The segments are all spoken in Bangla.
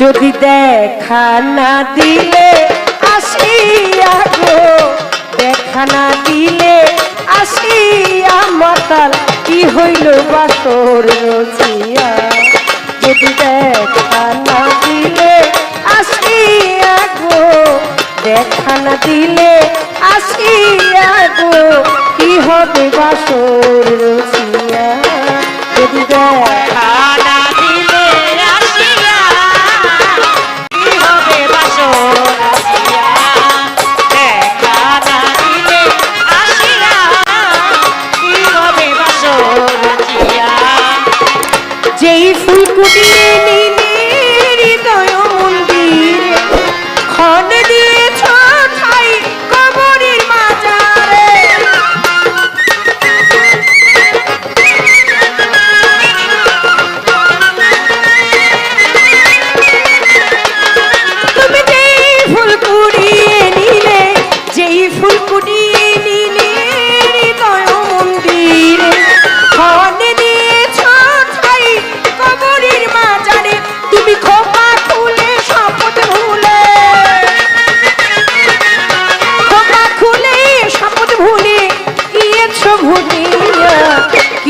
যদি দেখা না দিলে আসি গো, দেখা না দিলে আসি মাতাল, কি হইল বাসর রোজিয়া? যদি দেখা না দিলে আসি গো, দেখা না দিলে আসি গো, কি হবে বাসর রোজিয়া? যদি দেখা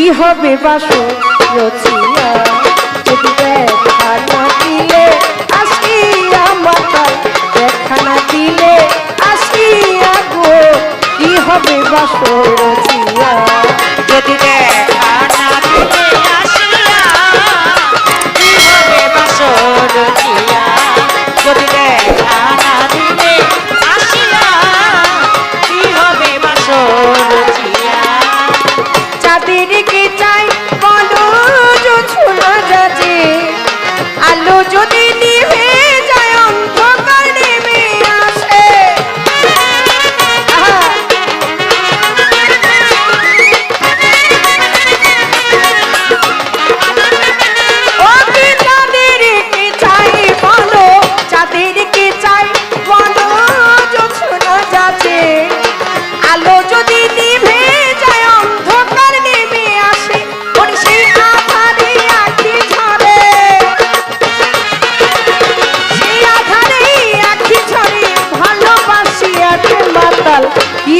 কি হবে বাসু রচিয়া? যদি দেখা না দিলে আসিয়া মাতাল দেখা না দিলে আসিয়া গো, কি হবে বাসু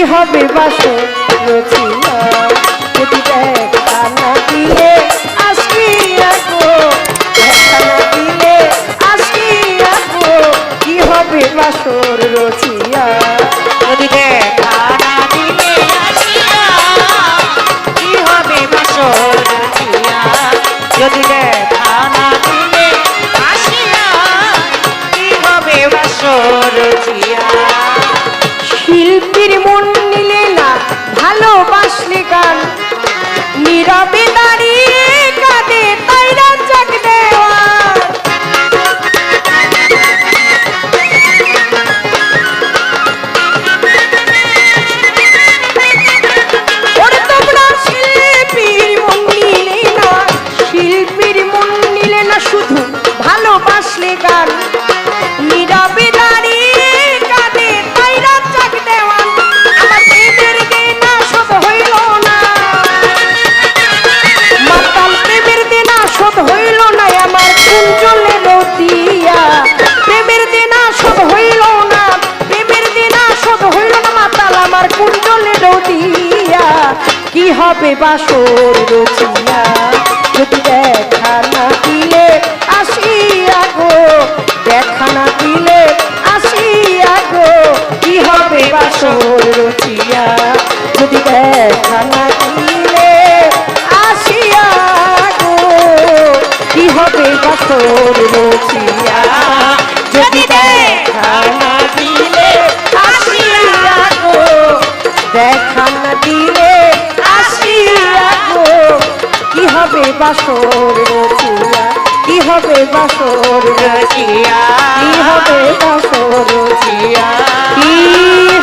হবে বাসর। ভালোবাসলে গান। নীরবে কি হবে বাসর রচিয়া? যদি দেখা না দিলে আসিয়া গো, দেখা না দিলে আসিয়া গো, কি হবে বাসর রচিয়া? যদি দেখা না দিলে আসিয়া গো, কি হবে বাসর রচিয়া? বাসর রচিয়া, কি হবে বাসর রচিয়া? কি হবে বাসর রচিয়া? কি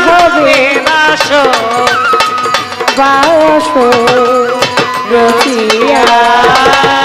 হবে বাসর? বাসর রচিয়া।